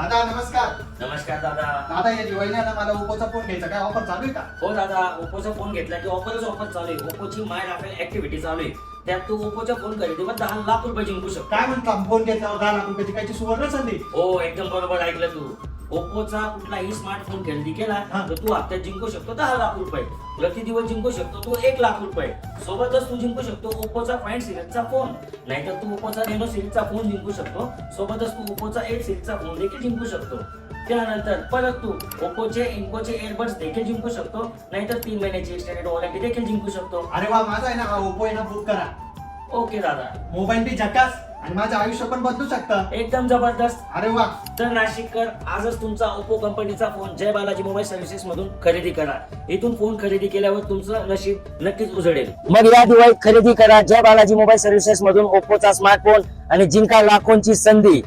दादा नमस्कार. नमस्कार दादा. दादा या दिवाळीला ना मला ओप्पोचा फोन घ्यायचा. काय ऑफर चालू आहे का? हो दादा ओप्पोचा फोन घेतला की ऑफरच ऑफर चालू आहे. ओप्पोची माय राफेल ऍक्टिव्हिटी चालू आहे. त्यात तू ओप्पोचा फोन खरेदीवर दहा लाख रुपये जिंकू शकतो. काय म्हणता फोन घेतल्यावर दहा लाख रुपयाची कायची सुवर्ण संधी? हो एकदम बरोबर ऐकलं तू. ओप्पोचा कुठलाही स्मार्टफोन खरेदी केला हा. तर तू हप्त्यात जिंकू शकतो दहा लाख रुपये. प्रति दिवस जिंकू शकतो तू एक लाख रुपये. सोबतच तू जिंकू शकतो ओप्पोचा फाईन सिरीजचा फोन नाहीतर तू ओप्पोचा रेनो सिरीजचा फोन जिंकू शकतो. सोबतच तू ओप्पोचा एट सिरीजचा फोन देखील जिंकू शकतो. त्यानंतर परत तू ओप्पोचे इन्कोचे एअरबड्स देखील जिंकू शकतो. नाहीतर तीन महिन्याची एक्सटेंडेड वॉरंटी देखील जिंकू शकतो. अरे वा माझा आहे ना हा ओप्पो आहे ना बुक करा. ओके दादा. मोबाईल बी झकास आणि माझं आयुष्य पण बदलू शकतं. एकदम जबरदस्त. अरे वा. तर नाशिककर आजच तुमचा ओप्पो कंपनीचा phone Jai Balaji mobile services मधून खरेदी करा. इथून फोन खरेदी केल्यावर तुमचं नशीब नक्कीच उजळेल मग या दिवाळीत खरेदी करा. जय बालाजी मोबाईल सर्व्हिसेस मधून ओप्पोचा स्मार्टफोन आणि जिंका लाखोंची संधी.